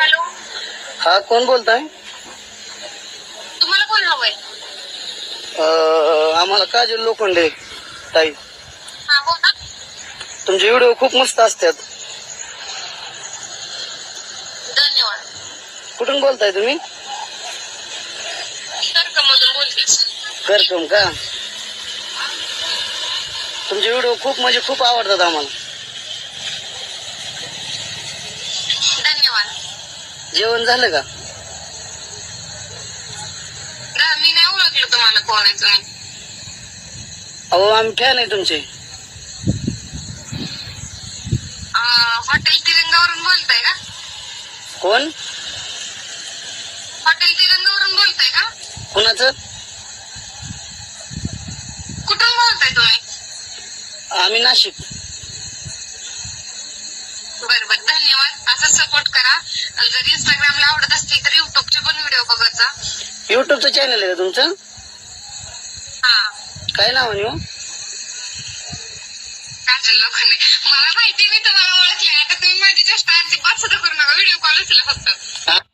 Hello. हा कोण बोलताय? तुम्हाला कोण हवंय? अं, आम्हाला काजल लोखंडे ताई. हा बोला. तुमचे व्हिडिओ खूप मस्त असतात. धन्यवाद. कुठून बोलताय तुम्ही? बोलतेस करकम का? तुमचे व्हिडिओ खूप म्हणजे खूप आवडतात आम्हाला धन्यवाद जेवण झालं का? मी नाही ओळखलं तुम्हाला कोण आहे तुम्ही अहो आम्ही फॅन आहे तुमचे. अं, हॉटेल तिरंगावरून बोलताय का? कोण? हॉटेल तिरंगावरून बोलताय का? कुणाचं? कुठून बोलताय तुम्ही? आम्ही नाशिक. बरं धन्यवाद. असं सपोर्ट करा. जर इंस्टाग्रामला आवडत असतील तर युट्यूबचे पण व्हिडिओ बघत जा. युट्यूबचं चॅनल आहे का तुमचं? हा. काय नाव आहे हो? काजल लोखंडे. मला माहिती मी तुम्हाला ओळखले आता तुम्ही माझी जास्त अजिबात सुद्धा करू नका. व्हिडिओ कॉल उचला फक्त.